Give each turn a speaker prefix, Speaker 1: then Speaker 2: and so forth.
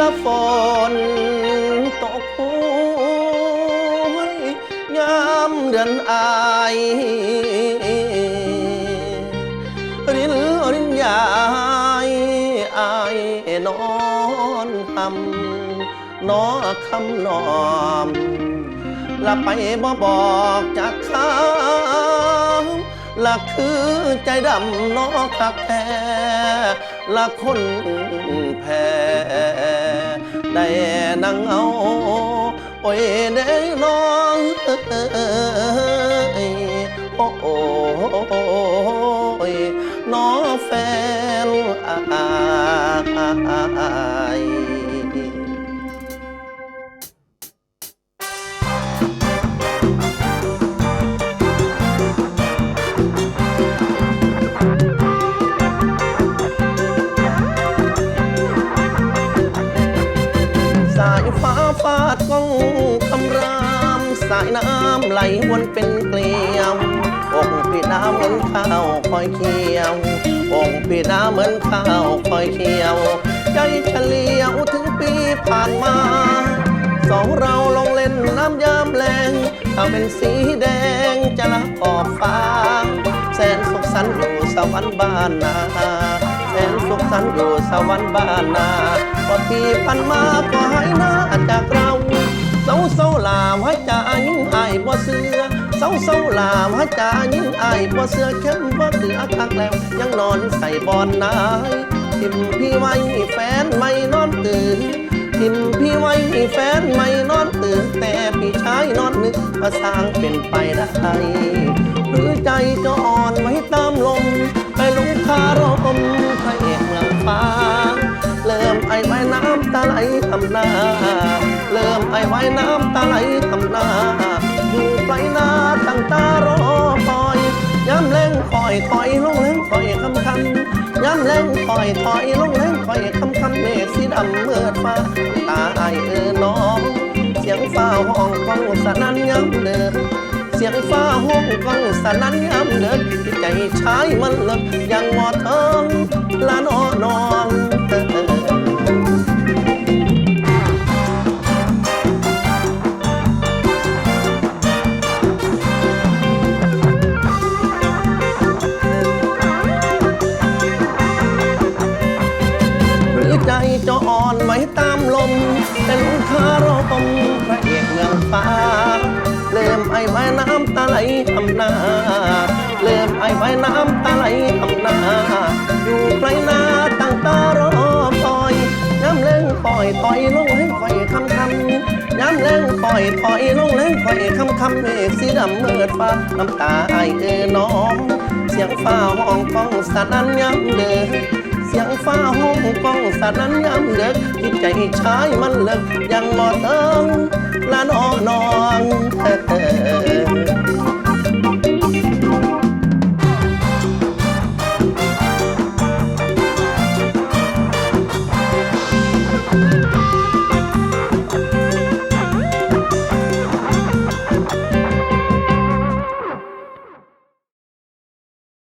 Speaker 1: ละฝนตกหวยยามเดือนอายรินรินยายอายนอนหำนอคำนอมละไปบ่บอกจากข้างละคือใจดำนอคักแท้ละคนแพ้ ได้นั่งเอาโอ้ยได้น้องโอ้โอ้ยน้องแฟนอาย ก้องคำรามสายน้ำไหลวนเป็นเกลียวองค์พี่ดาวเหมือนข้าวคอยเคียวองค์พี่ดาวเหมือนข้าวคอยเคียว ใจเฉลียวถึงปีผ่านมาสองเราลงเล่นน้ำยามแรงเอาเป็นสีแดงจะละขอบฟ้า แสนสุขสันต์อยู่สวรรค์บ้านนาแสนสุขสันต์อยู่สวรรค์บ้านนาพอที่พันมาก็หายหน้า เสือเศร้าเศร้าลาว่าจะยิ่งอายบ่เสือเข้มบ่เกลือคักแล้ว ยังนอนใส่บอนนายทิมพี่ไว้แฟนไม่นอนตื่นทิมพี่ไว้แฟนไม่นอนตื่น แต่พี่ชายนอนนึกว่าสร้างเป็นไปได้หรือใจจะอ่อนไว้ตามลม ไปหลงคารมพระเอกเมืองฟ้า เริ่มไอไว้น้ำตาไหลทำหน้า เริ่มไอไว้น้ำตาไหลทำหน้า อยู่ไกลหน้าตั้งตารอคอยย้ำเล่งคอยถอยลงเล่งคอยคำคำย้ำเล่งคอยถอยลงเล่งคอยคำคำเมฆสีดำเมื่อฟ้าตาไอายเออน้อง เสียงฟ้าห้องของสนั่นย้ำเดินเสียงฟ้าห้องกองสนั่นยามเดินใจชายมันเลิกยังหมอเทิงละนอนอง จะอ่อนไว้ตามลม เป็นคารมพระเอกเมืองฟ้า เริ่มไอไว้น้ำตาไหลทำหน้าเริ่มไอไว้น้ำตาไหลทำหน้าอยู่ไกลนาตั้งตารอคอยย้ำเล่งคอยถอยลงให้คอยคำคำย้ำเล่งคอยถอยลงเล่งคอยคำคำเมฆสีดำเมืดฟ้าน้ำตาไอเออน้อง เสียงฟ้าห้องฟ้องสนั่นย้ำเดิน เสียงฟ้าห้องก้องสนั่นย้ำเลิกจิตใจชายมันเลิกยังบ่เติงลาน